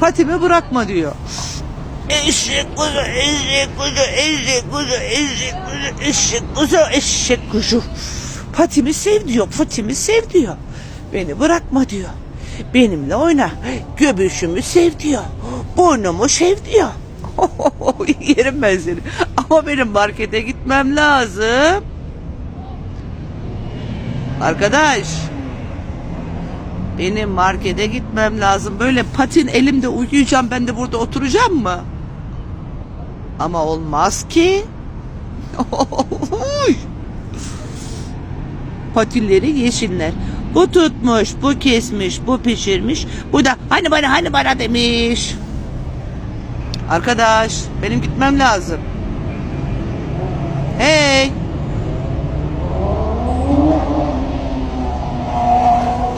Patimi bırakma diyor. Eşek kuzu, eşek kuzu, eşek kuzu, eşek kuzu, eşek kuzu, eşek kuzu. Patimi sev diyor, Fatimi sev diyor. Beni bırakma diyor. Benimle oyna. Göbüşümü sev diyor. Boynumu sev diyor. Yerim ben seni. Ama benim markete gitmem lazım. Arkadaş. Benim markete gitmem lazım. Böyle patin elimde uyuyacağım. Ben de burada oturacağım mı? Ama olmaz ki. Patilleri yeşiller. Bu tutmuş, bu kesmiş, bu pişirmiş. Bu da hani bana hani bana demiş. Arkadaş benim gitmem lazım. Hey.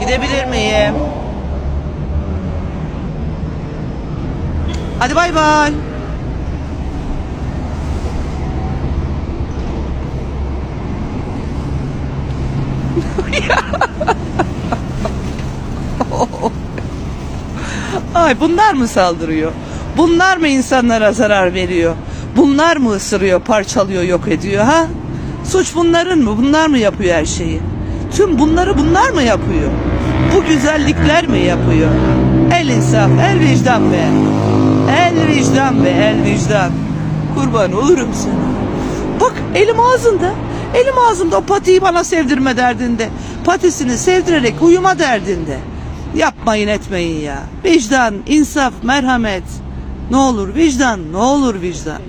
Gidebilir miyim? Hadi bay bay. Ay bunlar mı saldırıyor? Bunlar mı insanlara zarar veriyor? Bunlar mı ısırıyor, parçalıyor, yok ediyor ha? Suç bunların mı? Bunlar mı yapıyor her şeyi? Tüm bunları bunlar mı yapıyor? Bu güzellikler mi yapıyor? El insaf, el vicdan be. El vicdan be, el vicdan. Kurban olurum sana. Bak elim ağzında. Elim ağzımda o patiyi bana sevdirme derdinde. Patisini sevdirerek uyuma derdinde. Yapmayın etmeyin ya. Vicdan, insaf, merhamet. Ne olur vicdan, ne olur vicdan.